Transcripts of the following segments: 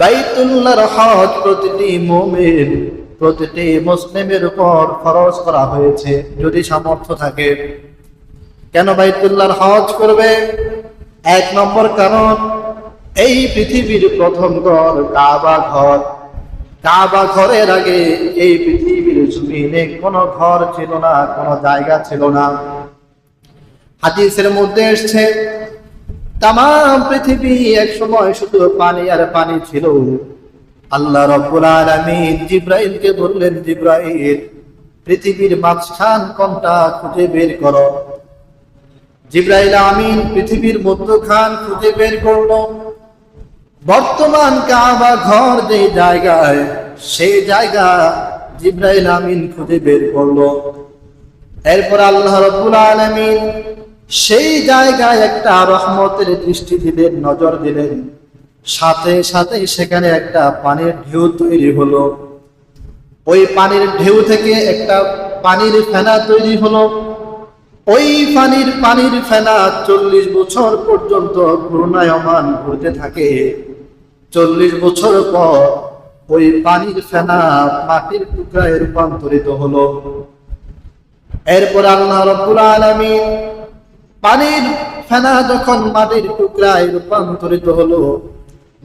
বাইতুল্লাহর হজ প্রতিটি মুমিন, প্রতিটি মুসলিমের উপর খরচ করা হয়েছে, যদি সামর্থ্য থাকে। কেন বাইতুল্লাহর হজ করবে? এক নম্বর কারণ, এই পৃথিবীর প্রথম ঘর কাবা ঘর। কাবা ঘরের আগে এই পৃথিবীর জমিনে কোনো ঘর ছিল না, কোনো জায়গা ছিল না। হাদিসের মধ্যে এসছে তাম পৃথিবী এক সময় শুধু পানি আর পানি ছিল। আল্লাহ রব্বুল আলামিন জিব্রাইলকে বললেন জিব্রাইল, পৃথিবীর মাঝখান কোনটা খুঁজে বের করো। জিব্রাইল আমিন পৃথিবীর মধ্যখান খুঁজে বের করল। বর্তমান কাবা ঘর যে জায়গায় সেই জায়গা জিব্রাইল আমিন খুঁজে বের করল। এরপর আল্লাহ রব্বুল আলামিন সেই জায়গায় একটা রহমতের দৃষ্টি দিলেন, নজর দিলেন। সাথে সাথে সেখানে একটা পানির ঢেউ তৈরি হলো। ওই পানির ঢেউ থেকে একটা পানির ফেনা তৈরি হলো। ওই পানির পানির ফেনা চল্লিশ বছর পর্যন্ত ঘূর্ণায়মান ঘুরতে থাকে। চল্লিশ বছর পর ওই পানির ফেনা মাটির টুকরায় রূপান্তরিত হলো। এরপর আল্লাহ রব্বুল আলামিন পানির ফেনা যখন মাটির টুকরায় রূপান্তরিত হলো,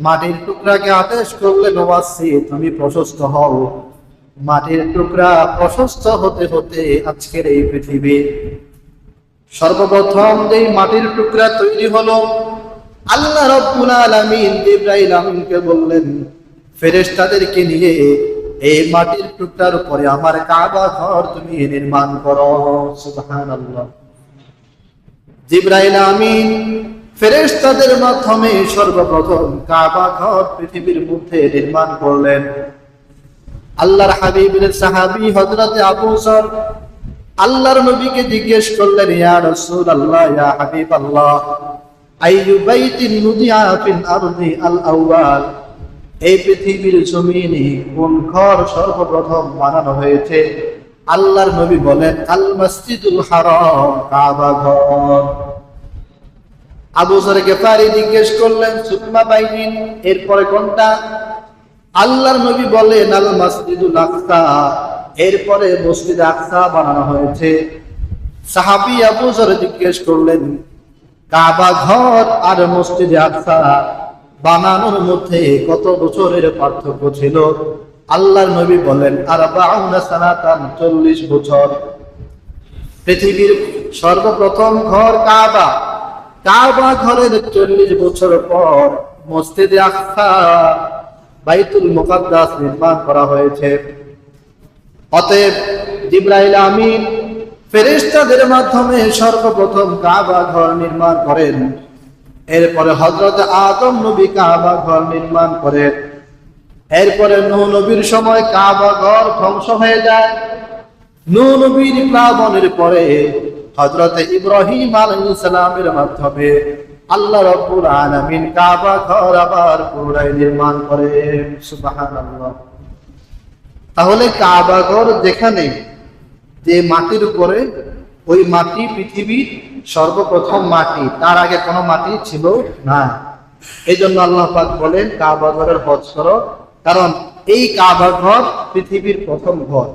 মাটির টুকরাকে আদেশ করলেন ওয়াসি তুমি প্রশস্ত হও। মাটির টুকরা প্রশস্ত হতে হতে আজকের এই পৃথিবী। সর্বপ্রথম যে মাটির টুকরা তৈরি হলো, আল্লাহ রব্বুল আলামিন ইব্রাহিম আমিনকে বললেন, ফেরেশতাদেরকে নিয়ে এই মাটির টুকরার উপরে আমার কাবা ঘর তুমি নির্মাণ করো। সুবহানাল্লাহ। জিব্রাইল আমিন ফেরেশতাদের মাধ্যমে সর্বপ্রথম কাবা ঘর পৃথিবীর মধ্যে নির্মাণ করলেন। আল্লাহর হাবিবের সাহাবী হযরতে আবু যর আল্লাহর নবীকে জিজ্ঞেস করলেন, ইয়া রাসূলুল্লাহ, ইয়া হাবিবাল্লাহ, আইয়ু বাইতিন নুদিয়া ফিল আরদি আল আউয়াল? এই পৃথিবীর জমিনে কোন ঘর সর্বপ্রথম বানানো হয়েছে? আল্লাহর নবী বলেন আল মসজিদুল হারাম, কাবা ঘর। আবু জর গেফারি জিজ্ঞেস করলেন, সুকমা বাইনিন এরপরে কোনটা? আল্লাহর নবী বলেন, আল মসজিদুল আকসা। এরপরে মসজিদ আকসা বানানো হয়েছে। সাহাবি আবু জর জিজ্ঞেস করলেন, কাবা ঘর আর মসজিদ আকসা বানানোর মধ্যে কত বছরের পার্থক্য ছিল? আল্লাহর নবী বলেন আর সানাতান চল্লিশ বছর। পৃথিবীর সর্বপ্রথম ঘর কাবা। কাবা ঘরের চল্লিশ বছর পর মসজিদে আকসা, বাইতুল মুকাদ্দাস নির্মাণ করা হয়েছে। অতএব জিব্রাইল আমিন ফেরেশতাদের মাধ্যমে সর্বপ্রথম কাবা ঘর নির্মাণ করেন। এরপরে হজরত আদম নবী কাবা ঘর নির্মাণ করেন। এরপরে নবীর সময় কাবা ঘর ধ্বংস হয়ে যায়। নবীর প্লাবনের পরে হযরত ইব্রাহিম আলাইহিস সালামের মাধ্যমে আল্লাহ রাব্বুল আলামিন কাবা ঘর আবার পুনরায় নির্মাণ সুবহানাল্লাহ। তাহলে কাবা ঘর যেখানে যে মাটির উপরে ওই মাটি পৃথিবীর সর্বপ্রথম মাটি, তার আগে কোনো মাটি ছিল না। এই জন্য আল্লাহ পাক বলেন, কাবা ঘরের হজ করো কারণ এই কাবা ঘর পৃথিবীর প্রথম ঘর।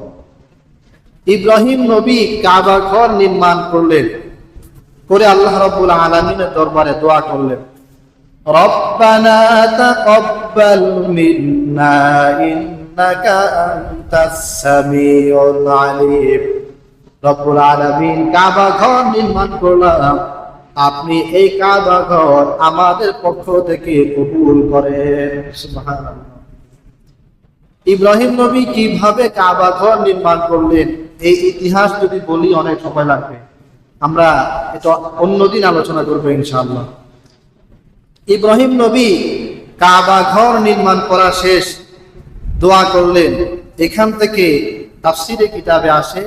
ইব্রাহিম নবী কাবা ঘর নির্মাণ করলেন। করে আল্লাহ রব্বুল আলমিনের দরবারে দোয়া করলেন। নির্মাণ আপনি এই কাবা ঘর আমাদের পক্ষ থেকে কবুল করেন। ইব্রাহিম নবী কীভাবে কাবা ঘর নির্মাণ করলেন, এই ইতিহাস যদি বলি অনেক সময় লাগবে। আমরা এটা অন্যদিন আলোচনা করব ইনশাআল্লাহ। ইব্রাহিম নবী কাবা ঘর নির্মাণ করা শেষ, দোয়া করলেন। এখান থেকে তাফসিরে কিতাবে আসে,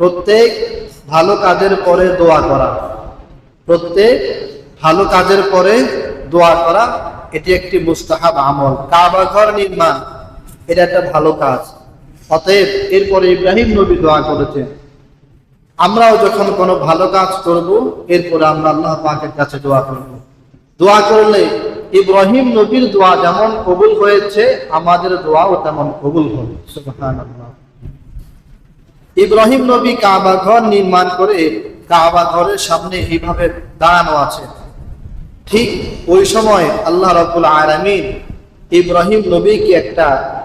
প্রত্যেক ভালো কাজের পরে দোয়া করা। প্রত্যেক ভালো কাজের পরে দোয়া করা, এটি একটি মুস্তাহাব আমল। কাবা ঘর নির্মাণ এটা একটা ভালো কাজ। অতএব এরপরে ইব্রাহিম নবী দোয়া করেছেন, আমরাও যখন কোনো ভালো কাজ করব, এরপরে আমরা আল্লাহ পাকের কাছে দোয়া করব। দোয়া করলে ইব্রাহিম নবীর দোয়া যেমন কবুল হয়েছে, আমাদের দোয়াও তেমন কবুল হবে। ইব্রাহিম নবী কাবা ঘর নির্মাণ করে কাবা ঘরের সামনে এইভাবে দাঁড়ানো আছে। ঠিক ওই সময় আল্লাহ রাব্বুল আলামিন ইব্রাহিম নবীকে একটা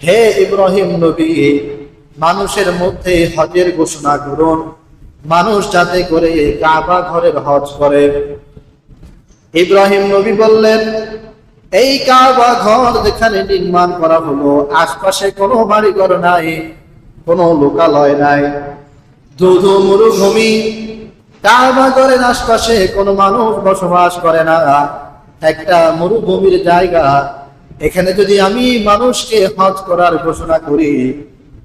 হে ইব্রাহিম নবী, মানুষের মধ্যে হজের ঘোষণা করুন। মানুষ যাতে করে কাবা ঘরের হজ করে। ইব্রাহিম নবী বললেন, এই কাবা ঘর যেখানে নির্মাণ করা হলো, আশপাশে কোনো বাড়ি ঘর নাই, কোনো লোকালয় নাই। ধুধু মরুভূমি, কাবা ঘরের আশপাশে কোনো মানুষ বসবাস করে না। একটা মরুভূমির জায়গা এখানে যদি আমি মানুষকে হজ করার ঘোষণা করি,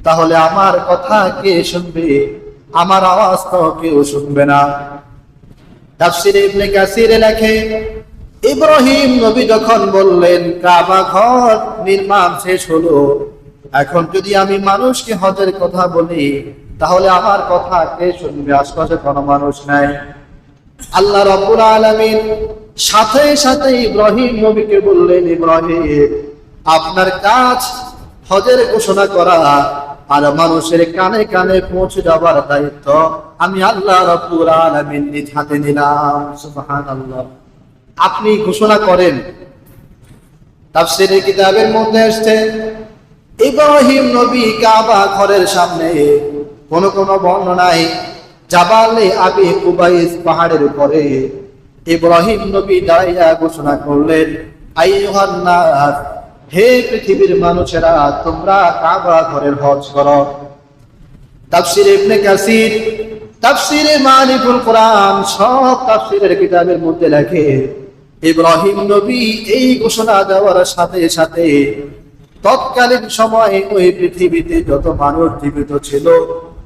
তাহলে আমার কথা কে শুনবে? আমার আওয়াজ তো কেউ শুনবে না। তাফসিরে ইবনে কাসিরে লেখে, ইব্রাহিম নবী যখন বললেন, কাবা ঘর নির্মাণ শেষ হলো, এখন যদি আমি মানুষকে হজের কথা বলি, তাহলে আমার কথা কে শুনবে? আশপাশে কোনো মানুষ নাই। আল্লাহ রব্বুল আলামিন সাথে সাথে ইব্রাহিম নবীকে বললেন, ইব্রাহিম, আপনার কাজ হজের ঘোষণা করা আর মানুষের কানে কানে পৌঁছে যাবার দায়িত্ব আমি আল্লাহ হাতে নিলাম। আপনি ঘোষণা করেন। কিতাবের মধ্যে আসছে, ইব্রাহিম নবী কাবা ঘরের সামনে কোন কোন বর্ণনায় জাবালে আবি কুবাইস পাহাড়ের উপরে ইব্রাহিম নবী দাঁড়াইয়া ঘোষণা করলেন, আইয়ুহান নাস, হে পৃথিবীর মানুষেরা, তোমরা কাবা ঘরের হজ করো। তাফসির ইবনে কাসির, তাফসিরে মানিকুল কোরআন, সব তাফসিরের কিতাবের মধ্যে লেখে, ইব্রাহিম নবী এই ঘোষণা দেওয়ার সাথে সাথে তৎকালীন সময়ে ওই পৃথিবীতে যত মানুষ জীবিত ছিল,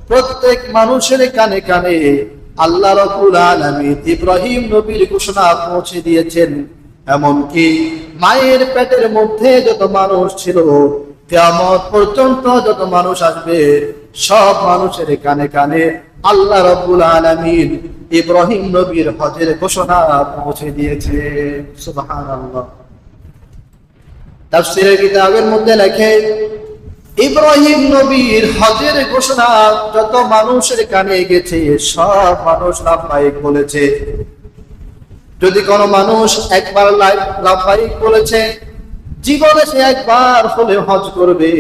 প্রত্যেক মানুষের কানে কানে আল্লাহ রবুল আলমী ইব্রাহিম নবীর ঘোষণা পৌঁছে দিয়েছেন। এমনকি মায়ের পেটের মধ্যে যত মানুষ ছিল কেমন পর্যন্ত যত মানুষ আসবে, সব মানুষের কানে কানে আল্লাহ রব্বুল আলমিন ইব্রাহিম নবীর হজের ঘোষণা পৌঁছে দিয়েছে। সুবহানাল্লাহ। তাফসীরের কিতাবের মধ্যে লেখে ইব্রাহিম নবীর হজের ঘোষণা, যত মানুষের কানে গেছে, সব মানুষ লাভবাহিক বলেছে। যদি কোনো মানুষ একবার লাভবাহিক বলেছে, জীবনে সে একবার হলে হজ করবে।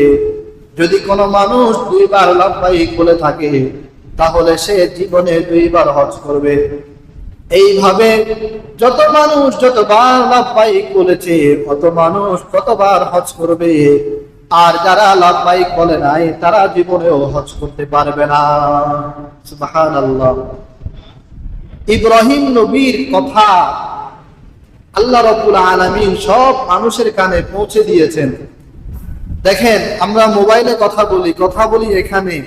যদি কোনো মানুষ দুইবার লাভবাহিক বলে থাকে, তাহলে সে জীবনে দুইবার হজ করবে। এইভাবে যত মানুষ যতবার লাভবাহিক বলেছে কত মানুষ ততবার হজ করবে? আর যারা লাভবাই বলে নাই, তারা জীবনেও হজ করতে পারবে না। ইব্রাহিম নবীর কথা আল্লাহ রব্বুল আলমিন সব মানুষের কানে পৌঁছে দিয়েছেন। দেখেন, আমরা মোবাইলে কথা বলি কথা বলি এখানে।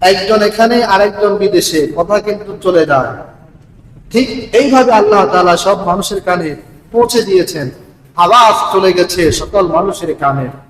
একজন এখানে, আরেকজন বিদেশে, কথা কিন্তু চলে যায়। ঠিক এইভাবে আল্লাহ তালা সব মানুষের কানে পৌঁছে দিয়েছেন। আওয়াজ চলে গেছে সকল মানুষের কানে।